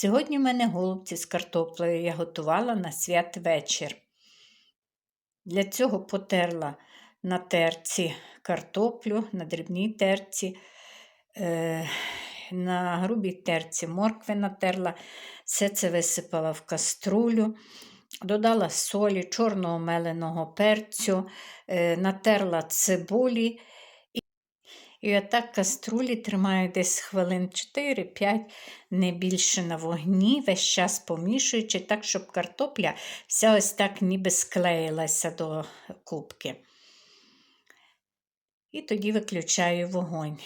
Сьогодні в мене голубці з картоплею я готувала на святвечір. Для цього потерла на терці картоплю, на дрібній терці, е, на грубій терці моркви натерла, все це висипала в каструлю, додала солі, чорного меленого перцю, е, натерла цибулі. І отак каструлі тримаю десь хвилин 4-5, не більше на вогні, весь час помішуючи, так, щоб картопля вся ось так ніби склеїлася до кубки. І тоді виключаю вогонь.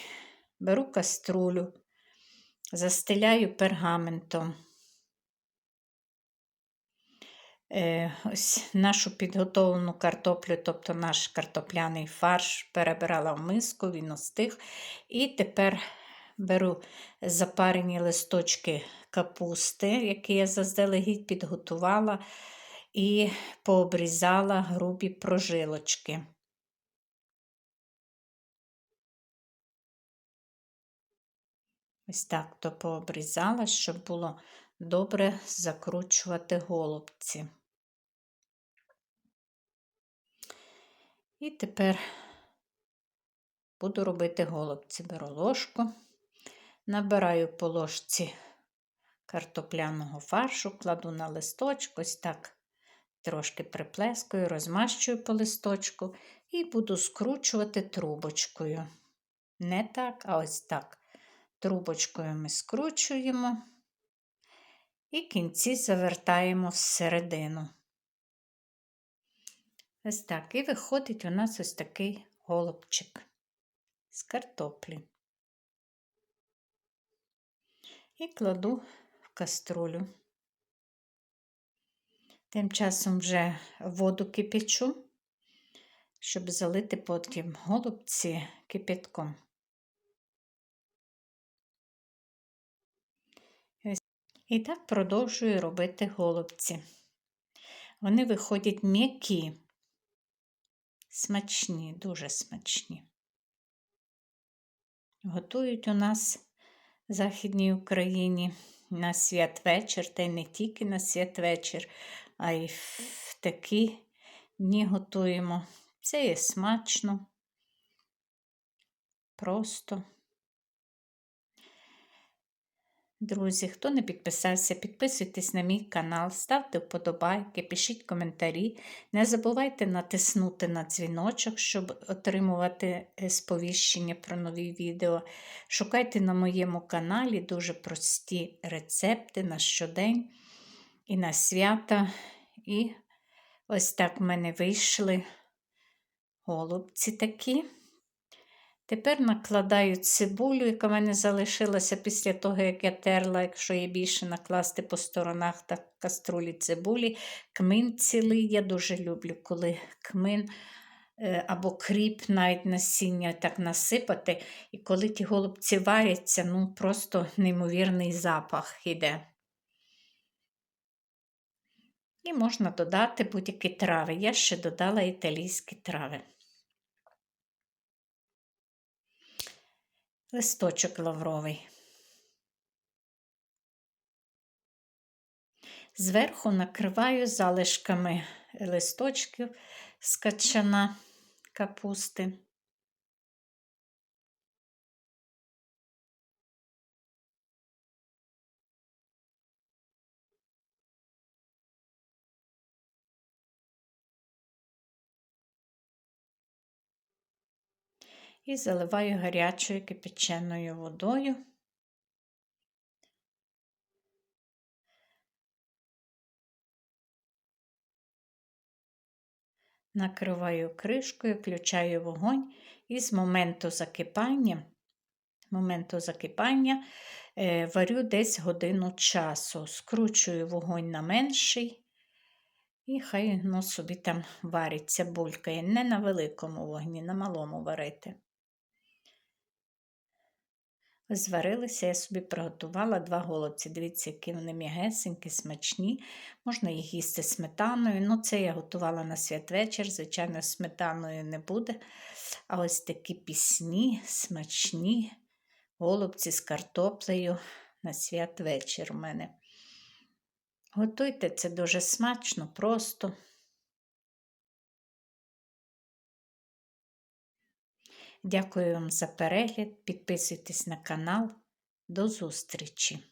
Беру каструлю, застеляю пергаментом. Е, ось Нашу підготовлену картоплю, тобто наш картопляний фарш, перебирала в миску, він остиг. І тепер беру запарені листочки капусти, які я заздалегідь підготувала, і пообрізала грубі прожилочки. Ось так то пообрізала, щоб було добре закручувати голубці. І тепер буду робити голубці. Беру ложку, набираю по ложці картопляного фаршу, кладу на листочок, ось так трошки приплескую, розмащую по листочку і буду скручувати трубочкою. Не так, а ось так. Трубочкою ми скручуємо і кінці завертаємо всередину. Ось так. І виходить у нас ось такий голубчик з картоплі. І кладу в каструлю. Тим часом вже воду кипячу, щоб залити потім голубці кипятком. І так продовжую робити голубці. Вони виходять м'які, смачні, дуже смачні. Готують у нас в Західній Україні на святвечір, та й не тільки на святвечір, а й в такі дні готуємо. Це є смачно, просто. Друзі, хто не підписався, підписуйтесь на мій канал, ставте вподобайки, пишіть коментарі. Не забувайте натиснути на дзвіночок, щоб отримувати е, сповіщення про нові відео. Шукайте на моєму каналі дуже прості рецепти на щодень і на свята. І ось так в мене вийшли голубці такі. Тепер накладаю цибулю, яка в мене залишилася після того, як я терла, якщо є більше накласти по сторонах та каструлі цибулі. Кмин цілий. Я дуже люблю, коли кмин е, або кріп, навіть насіння так насипати. І коли ті голубці варяться, ну просто неймовірний запах іде. І можна додати будь-які трави. Я ще додала італійські трави. Листочок лавровий. Зверху накриваю залишками листочків з капусти. І заливаю гарячою кипяченою водою. Накриваю кришкою, включаю вогонь і з моменту закипання, моменту закипання е, варю десь годину часу, скручую вогонь на менший, і хай ну, собі там вариться, булькає. Не на великому вогні, на малому варити зварилися, я собі приготувала два голубці. Дивіться, які вони м'ягесенькі, смачні. Можна їх їсти сметаною. Ну, це я готувала на святвечір, звичайно, сметаною не буде. А ось такі пісні, смачні голубці з картоплею на святвечір у мене. Готуйте це дуже смачно, просто. Дякую вам за перегляд. Підписуйтесь на канал. До зустрічі!